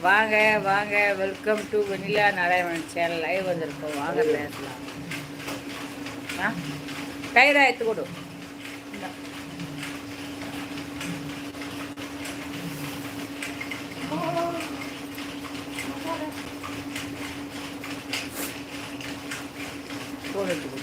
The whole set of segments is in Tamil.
வாங்க வாங்க. Welcome to Vennila Narayanan channel live வந்திருக்கோம். வாங்க பேசலாம். ஆ? தயிரா எடுத்து கொடு இந்தா. ஸ்பூன் எடுத்து கொடு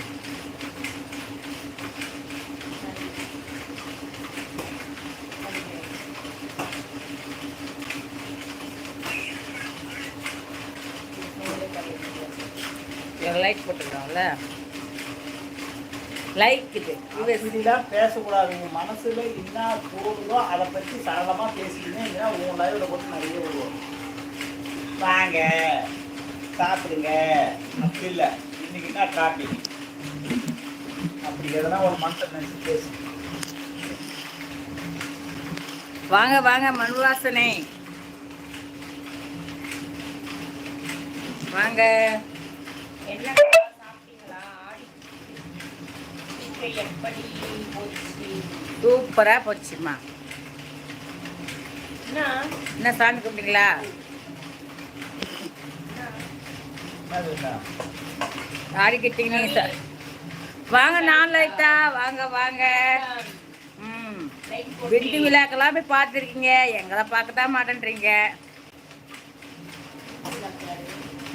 லைக் போட்டுருக்காங்கல்ல? லைக் இது. இப்படிலாம் பேசக்கூடாது உன் மனசுல என்ன தோணுதோ அதை பற்றி சரளமா பேசிக்கிட்டே இல்லைன்னா உன் லைவ்ல போட்டு நிறைய வருவோம் வாங்க. சாப்பிடுங்க. அப்படி இல்லை. இன்னைக்கு என்ன டாபிக் அப்படி எதனா ஒரு மனசை நினைச்சு பேசு. வாங்க வாங்க மண்வாசனை. வாங்க. என்ன சாப்பிட்டீங்களா? ஆடி எப்படி போச்சு? சூப்பரா போச்சுமா என்ன என்ன சாமி கும்பிட்டீங்களா? என்னதுண்ணா? ஆடிக்கிட்டீங்க நீ ச- வாங்க நான் லைட்டா வாங்க வாங்க. ம். விண்டு விழாக்கெல்லாம் போய் பார்த்துருக்கீங்க. எங்களை பார்க்கத்தான் மாட்டேன்றீங்க.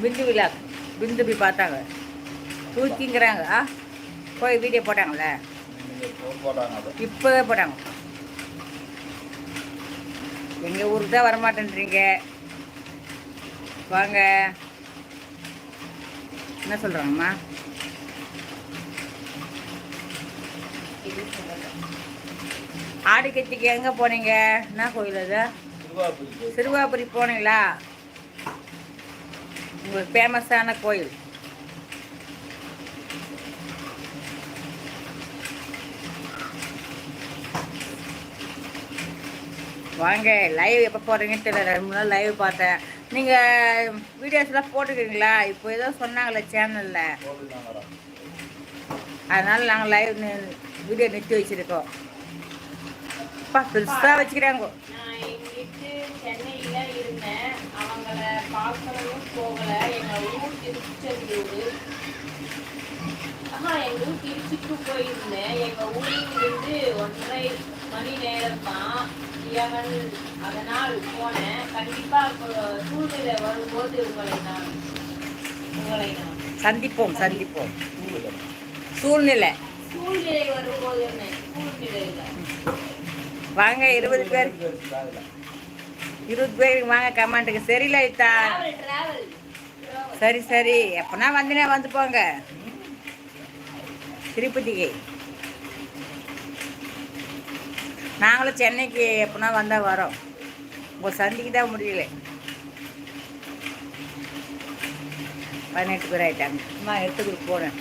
பிந்து விழா பிந்து போய் பார்த்தாங்க. தூக்கிங்கிறாங்க. ஆ போய் வீடியோ போட்டாங்களே. இப்போவே போட்டாங்க. எங்கள் ஊருக்கு தான் வரமாட்டேன்றீங்க? வாங்க. என்ன சொல்கிறாங்கம்மா ஆடி கத்திக்கு எங்கே போனீங்க? என்ன கோயில் அது. சிறுவாபுரி போனீங்களா? உங்களுக்கு ஃபேமஸான கோயில். வாங்க லைவ் எப்போ போடுறீங்கன்னு தெரியல. ரெண்டு மூணு நாள் லைவ் பார்த்தேன். நீங்கள் வீடியோஸ்லாம் போட்டுக்கிறீங்களா? இப்போ ஏதோ சொன்னாங்களே சேனலில் அதனால் நாங்கள் லைவ் வீடியோ நிறுத்தி வச்சுருக்கோம். அப்பா பெருசாக வச்சுக்கிறாங்க. பார்க்கணும் போகல. எங்க ஊர் திருச்செந்தூர். ஆஹா எங்க ஊர் திருச்சிக்கு போயிருந்தேன். எங்க ஊரில் இருந்து ஒன்றரை மணி நேரம் தான் அதனால் போனேன். கண்டிப்பா இப்போ சூழ்நிலை வரும்போது உங்களை நான் உங்களை நான் சந்திப்போம் சந்திப்போம். சூழ்நிலை. சூழ்நிலை. வரும்போது என்ன? சூழ்நிலையில. வாங்க இருபது பேர். இருபது பேருக்கு வாங்க கமெண்ட்டுக்கு சரி லலிதா. சரி சரி. எப்பனா வந்தினே வந்து போங்க. திருப்பதிக்கு. நாங்களும் சென்னைக்கு எப்பனா வந்தால் வரோம். உங்கள் சந்திக்கு தான் முடியல. பதினெட்டு பேர் ஆயிட்டாங்க. அம்மா எடுத்துக்கிட்டு போனேன்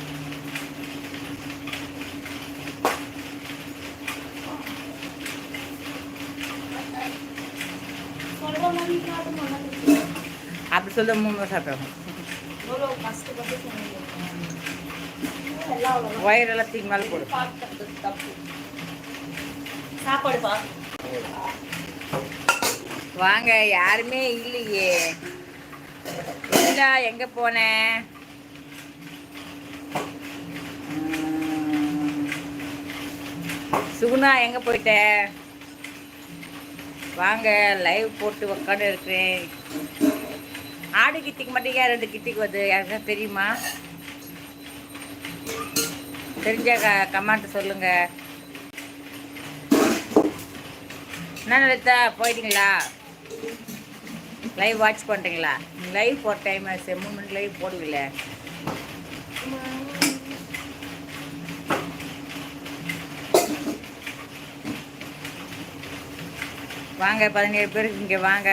அப்படி சொல்ல மூணு கஷ்டப்பட்டு சொன்னீங்க எல்லாம் தூக்கி மேலே போடு. பார்க்கறது தப்பு சாப்பாடு பா வாங்க யாருமே இல்லையே. இல்லா எங்க போனேன் சுகுணா எங்க போயிட்ட? வாங்க லைவ் போட்டு உக்காந்து இருக்கிறேன் ஆடு கிட்டிக்கு மட்டும் ஏன் ரெண்டு கிட்டிக்கு வருது? யாருக்கா தெரியுமா? தெரிஞ்ச க கமெண்ட் சொல்லுங்க. என்ன லலிதா போயிட்டீங்களா? லைவ் வாட்ச் பண்ணுறீங்களா லைவ் போகிற டைம் ஆச்சு. மூணு மணி லைவ் போடுவீங்களே வாங்க பதினேழு பேருக்கு இங்கே வாங்க.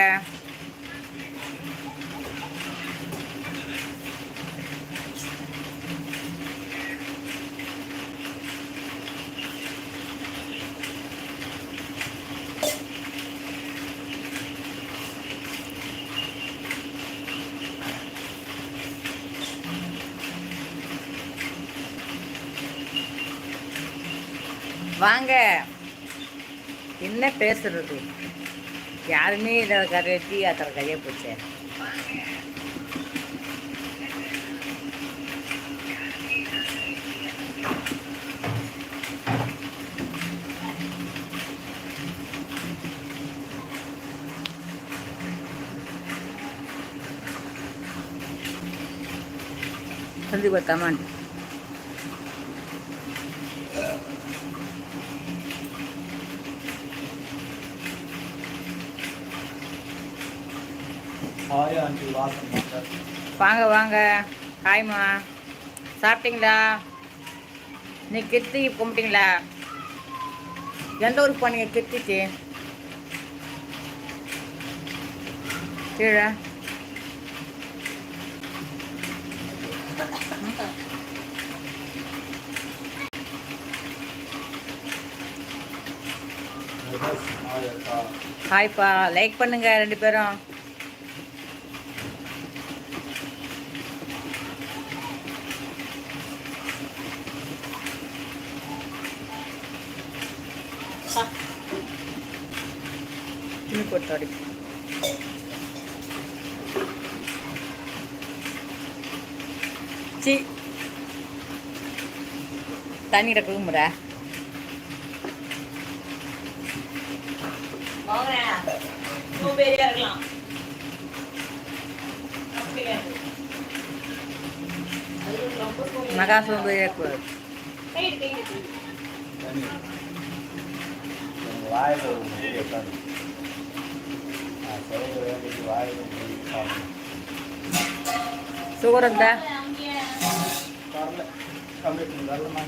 வாங்க. என்ன பேசுறது? யாருமே இதை கரைச்சி டீ கையை போச்சு சந்திப்பா கமான் ஹாய் ஆண்டி வாங்க வாங்க. ஹாய்மா சாப்பிட்டீங்களா? நீ கிருத்தி கும்பிட்டீங்களா? எந்த ஊருக்கு போனீங்க கிருத்திக்கு? கீழே. ஹாய்ப்பா லைக் பண்ணுங்க ரெண்டு பேரும். துணி போட்டு அடி சி. ரொம்ப சோம்பேறி. மகா சோம்பேறியா கூடாது வாயில் ஒரு முடி உட்காந்து நான் செய்ய வேண்டியது வாயில் முடி சாப்பிடணும் சுகர் இருந்தா வரல கம்ப்ளீட் வரலமா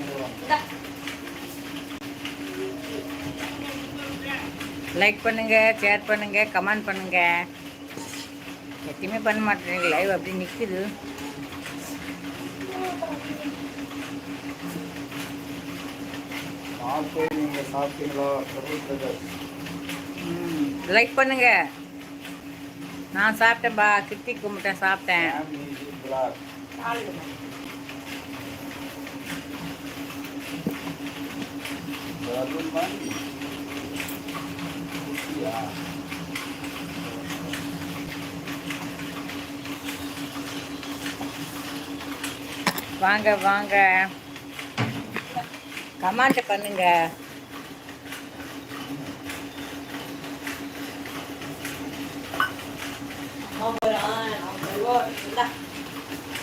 லைக் பண்ணுங்க ஷேர் பண்ணுங்க கமெண்ட் பண்ணுங்க. எத்தையுமே பண்ண மாட்டேங்க லைவ் அப்படி நிற்குது போய் நீங்கள் சாப்பிட்டீங்களா? லைக் பண்ணுங்க. நான் சாப்பிட்டேன்பா கிட்டி கும்பிட்டேன் சாப்பிட்டேன். வாங்க வாங்க. கமெண்ட் பண்ணுங்க.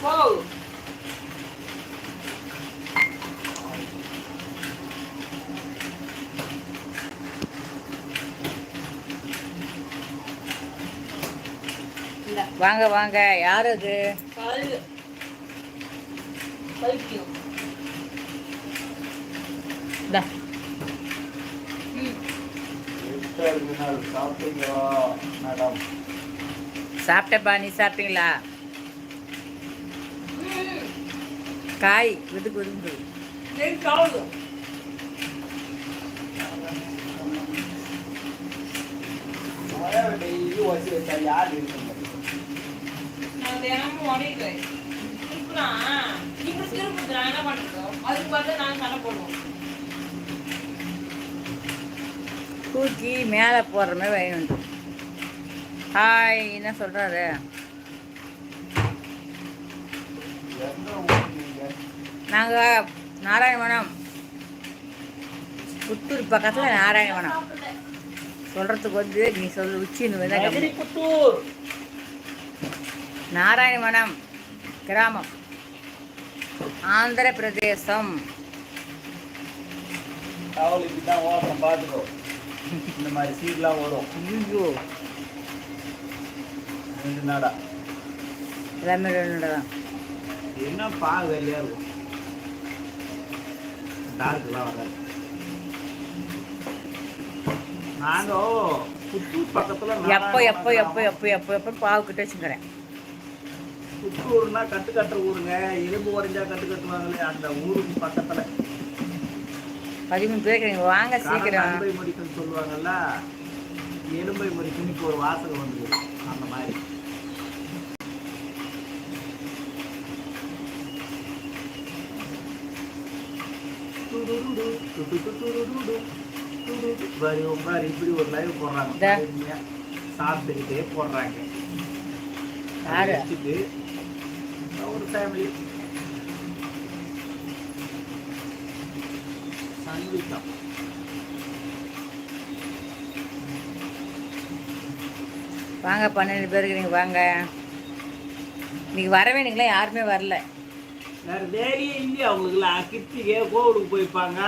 ஓ, வாங்க வாங்க. யார் அது? கல் பைத்தியம் இந்தா. விட்டர்மினல் சாப்பிட்டீங்களா மேடம் சாப்பிட்டேப்பா நீ சாப்பிட்டீங்களா? காய் விதுக்கு விதுக்கு டெய்லி வச்சு வச்சா யார் இருக்க முடியும் நான் தினமும் ஓடிடுவேன் திருப்புனா இப்படி திருப்புது நான் என்ன பண்ணுறோம் அதுக்கு பார்த்து நான் சண்டை போடுவோம் தூக்கி மேலே போடுற மாதிரி வேணும் ஹாய் என்ன சொல்கிறாரு நாங்கள் நாராயணவனம். புத்தூர் பக்கத்தில் நாராயணவனம். சொல்கிறதுக்கு வந்து நீ சொல்லு உச்சின்னு. புத்தூர் நாராயணவனம் கிராமம். ஆந்திர பிரதேசம் பார்த்துக்கோ. இந்த மாதிரி சீட்லாம் வரும் ஐயோ. ரெண்டு நாடா. எல்லாமே ரெண்டு தான். என்ன பா வெளியா இருக்கும்? டார்க்லாம் வராது. நாங்க புத்தூர் பக்கத்துல எப்போ எப்போ எப்போ எப்போ எப்போ எப்போ பாவு கிட்ட வச்சுக்கிறேன். புத்தூர்னா கட்டு கட்டுற ஊருங்க. எலும்பு உறைஞ்சா கட்டு கட்டுவாங்களே அந்த ஊருக்கு பக்கத்துல. பதிமூணு நீங்கள் வாங்க சீக்கிரம். சொல்லுவாங்கல்ல எலும்பை முடிக்குன்னு இப்போ ஒரு வாசகம் வந்து அந்த மாதிரி. பாரு, பாரு, இப்படி ஒரு லைவ் போடுறாங்க. சாப்பிட்டுக்கிட்டே போடுறாங்க. ஒரு ஃபேமிலி சங்கீதம் வாங்க பன்னெண்டு பேருக்கு நீங்கள் வாங்க. இன்னைக்கு வர வேணுங்களா? யாருமே வரல. வேற வேலையே இல்லையா அவங்களுக்குலாம் கிருத்திகை கோவிலுக்கு போயிருப்பாங்க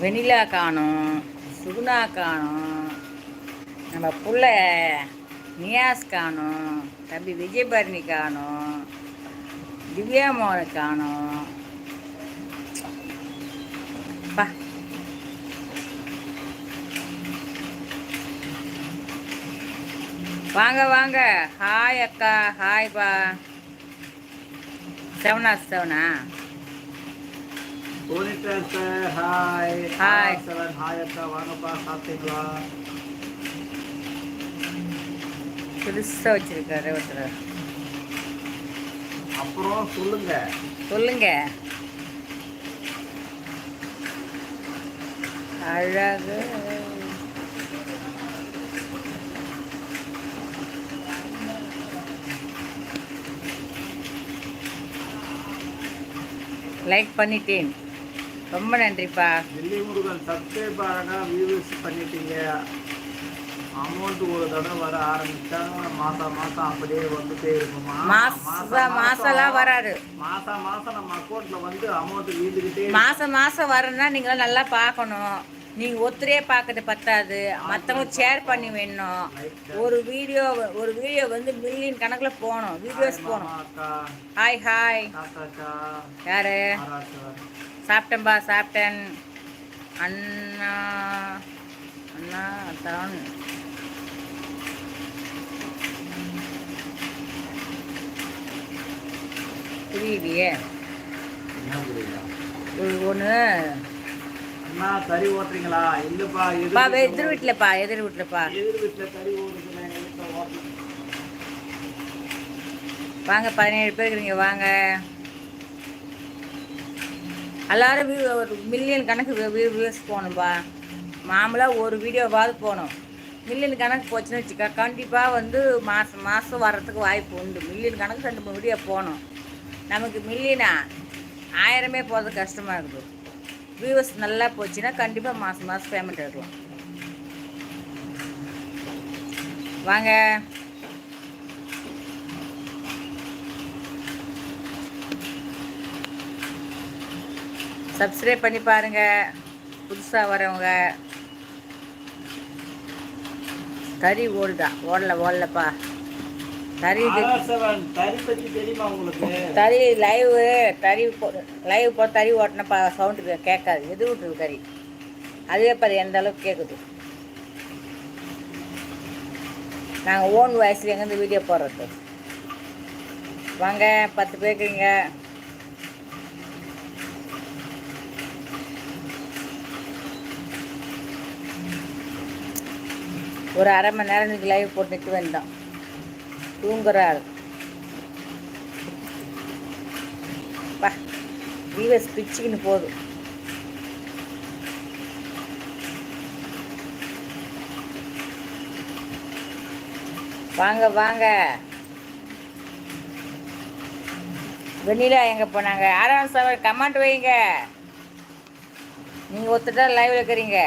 வெனிலா காணும் சுகுணா காணும் நம்ம புள்ள நியாஸ் காணும் தம்பி விஜயபரணி காணும் திவ்யா மோகனை காணும். பா. வாங்க வாங்க. ஹாய் அக்கா. ஹாய் பா. செவனா செவனா? Hi Hi. செவன் ஹாய் அக்கா. வாங்கப்பா. சாப்பிட்டீங்களா? பெருசாக வச்சிருக்காரு ஒருத்தர். அப்புறம் சொல்லுங்க. சொல்லுங்க. அழகு. லைக் பண்ணிட்டேன். ரொம்ப நன்றிப்பா. டெல்லி முருகன் சப்ஸ்கிரைப் ஆனா வியூஸ் பண்ணிட்டீங்க. அமௌண்ட் ஒரு தடவை வர ஆரம்பிச்சா மாசம் மாசம் அப்படியே வந்துட்டே இருக்குமா? மாசம் மாசம்லாம் வராது. மாசம் மாசம் நம்ம அக்கௌண்ட்ல வந்து அமௌண்ட் வீந்துக்கிட்டே மாசம் மாசம் வரணும்னா நீங்களாம் நல்லா பார்க்கணும். நீங்கள் ஒருத்தரே பார்க்கறது பத்தாது. மற்றவங்க ஷேர் பண்ணி வேணும். ஒரு வீடியோ ஒரு வீடியோ வந்து மில்லியன் கணக்கில் போகணும். வீடியோஸ் போகணும். ஹாய் ஹாய் யாரு? சாப்பிட்டேன்பா சாப்பிட்டேன். அண்ணா அண்ணா தான் புரியலையே. ஒன்று அண்ணா கறி ஓட்டுறீங்களா? இல்லப்பா பா எதிர் வீட்டிலப்பா எதிர் வீட்டிலப்பா. எதிர் வீட்டுல வாங்க பதினேழு பேர் இருக்கிறீங்க வாங்க. எல்லாரும் ஒரு மில்லியன் கணக்கு வியூஸ் போகணும்பா. மாமூலாக ஒரு வீடியோவாவது போகணும். மில்லியன் கணக்கு போச்சுன்னு வச்சுக்கா கண்டிப்பாக வந்து மாதம் மாதம் வர்றதுக்கு வாய்ப்பு உண்டு. மில்லியன் கணக்கு ரெண்டு மூணு வீடியோ போகணும். நமக்கு மில்லினா ஆயிரமே போகிறது கஷ்டமாக இருக்குது. வியூவர்ஸ் நல்லா போச்சுன்னா கண்டிப்பாக மாதம் மாதம் பேமெண்ட் எடுக்கலாம். வாங்க. சப்ஸ்கிரைப் பண்ணி பாருங்க. புதுசாக வரவங்க. கறி ஓடுதா ஓடல ஓடலப்பா. தறி தறி லைவு தறி லைவ் போ தறி ஓட்டினப்பா சவுண்டு கேட்காது. எது விட்டுருக்கு கறி அதுவே பாரு எந்த அளவுக்கு கேட்குது நாங்கள் ஓன் வயசில் எங்கேருந்து வீடியோ போடுறது வாங்க பத்து பேருக்குங்க ஒரு அரை மணி நேரம் இன்னைக்கு லைவ் போட்டு நிற்க வேண்டாம். தூங்குறாள் பா வியூவர்ஸ் பிச்சுக்கின்னு போதும் வாங்க வாங்க. வெண்ணிலா எங்கே போனாங்க? ஆறாம் சார் கமெண்ட் வைங்க. நீங்க ஒருத்தர் தான் லைவ்ல இருக்கிறீங்க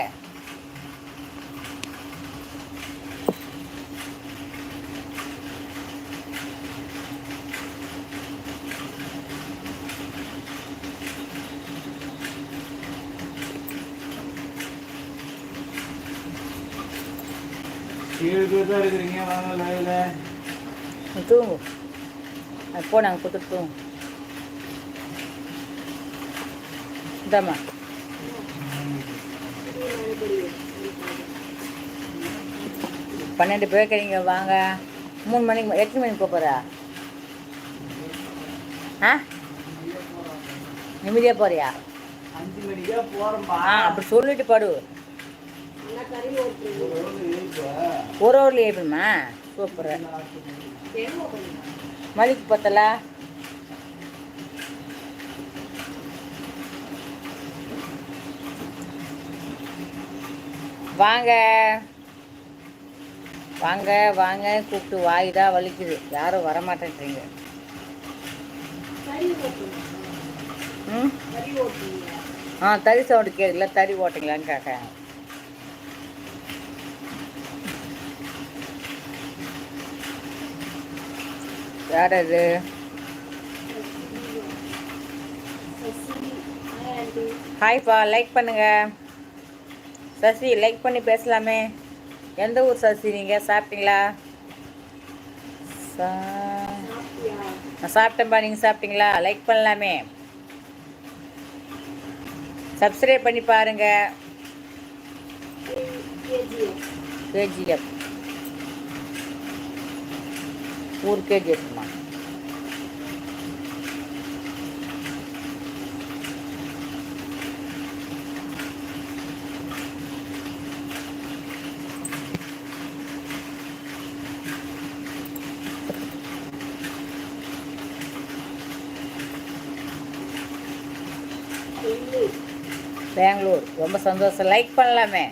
தான் இருக்கிறீங்க. வாங்க லைவ்ல நீ தூங்கு. அது போ நாங்கள் கொடுத்துட்டு தூங்கு. இந்தாம்மா. பன்னெண்டு பேர் இருக்கிறீங்க வாங்க. மூணு மணிக்கு எத்தனை மணிக்கு போக போகிறா ஆ? நிம்மதியாக போறியா? மணிக்கா போறோம்பா ஆ அப்படி சொல்லிட்டு படு. ஒரு ஒரு வேணுமா சூப்பர். மளிக்கு பத்தலா? வாங்க. வாங்க வாங்க. கூப்பிட்டு வாய் வலிக்குது. யாரும் வரமாட்டேன்றீங்க. ம்? ஆ தறி சவுண்டு கேட்குல தறி ஓட்டுங்களான்னு கேட்க யார் அது ஹாய்ப்பா லைக் பண்ணுங்க. சசி லைக் பண்ணி பேசலாமே. எந்த ஊர் சசி நீங்கள் சாப்பிட்டீங்களா? சா நான் சாப்பிட்டேன்ப்பா நீங்கள் சாப்பிட்டீங்களா? லைக் பண்ணலாமே. சப்ஸ்கிரைப் பண்ணி பாருங்க. கேஜிஎஃப் ஊர் கேஜிஎஃப்மா பெங்களூர். ரொம்ப சந்தோஷம். லைக் பண்ணலாமே.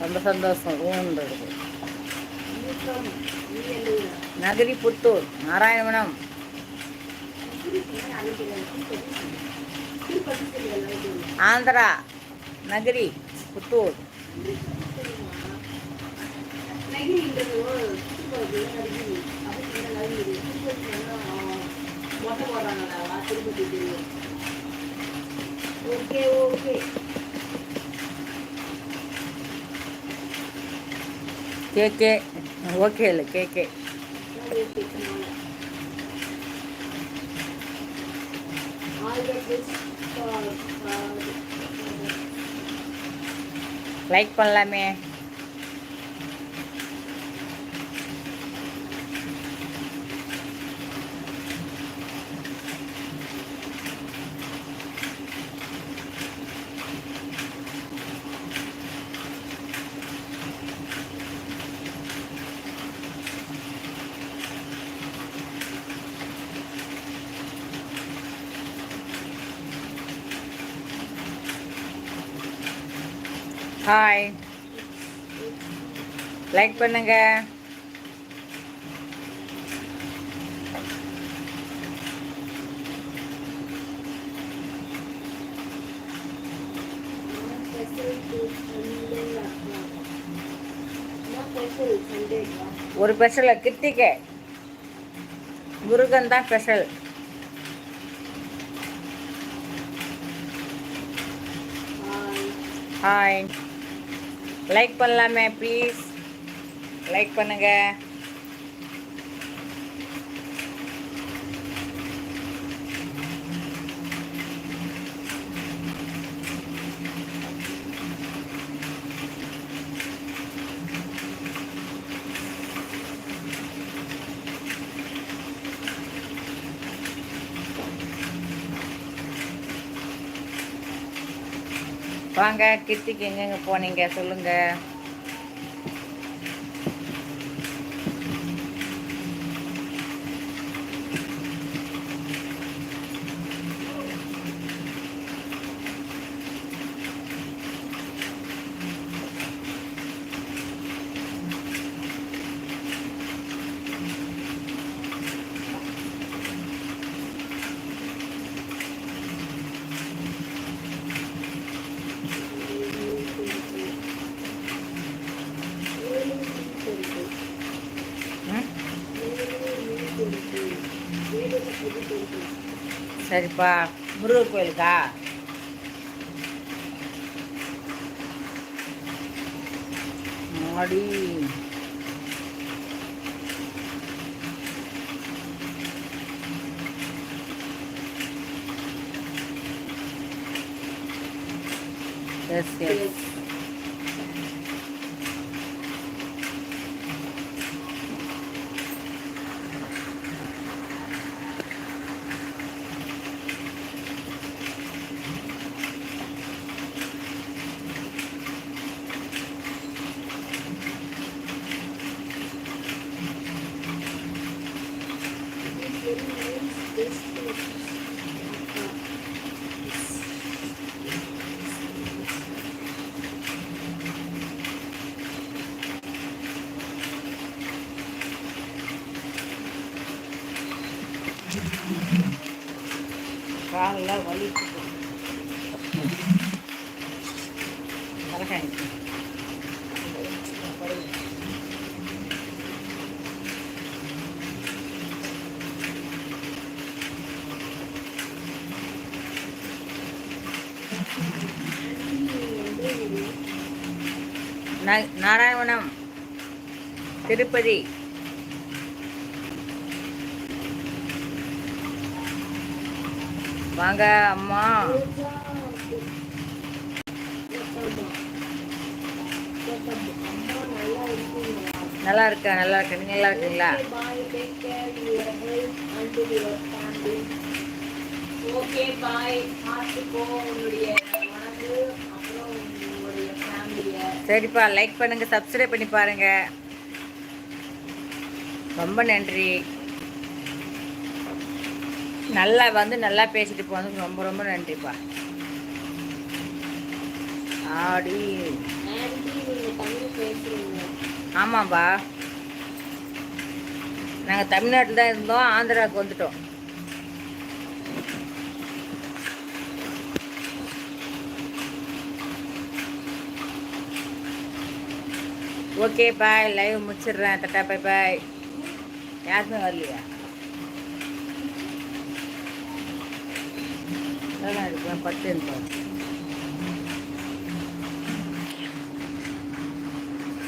ரொம்ப சந்தோஷம். ஊன்றது. Nagari Puttur Narayanavanam Andhra Nagari Puttur. Okay. Okay KK okay இல்லை KK All the best for, for like பண்ணலாமே Sunday க்கா? ஒரு ஸ்பெஷல் கிருத்திகை முருகன் தான் ஸ்பெஷல். ஹாய் லைக் பண்ணலாமே ப்ளீஸ் லைக் பண்ணுங்க. வாங்க கிருத்திக்கு எங்கெங்க போனீங்க? சொல்லுங்க. சரிப்பா முருகர் கோயிலுக்கா மாடி எஸ் எஸ் காலெல்லாம் நல்லா தலைகாணி நா- நாராயணவனம் திருப்பதி. வாங்க அம்மா. நல்லா இருக்கா நல்லா இருக்கா? நீங்க நல்லா இருக்கீங்களா? ஓகே பாய் பார்த்துக்கோ உன்னுடைய மனது அப்புறம் உன்னுடைய ஃபேமிலியை சரிப்பா லைக் பண்ணுங்க சப்ஸ்கிரைப் பண்ணி பாருங்க. ரொம்ப நன்றி. நல்லா வந்து நல்லா பேசிட்டு போனதுக்கு ரொம்ப ரொம்ப நன்றிப்பா. ஆடி. ஆமாம்ப்பா நாங்கள் தமிழ்நாட்டில் தான் இருந்தோம் ஆந்திராவுக்கு வந்துட்டோம். ஓகே பாய் லைவ் முடிச்சிடுறேன். தட்டா பாய் பாய் யாருமே வரலையா? நல்லா இருக்கேன் பத்து என்பது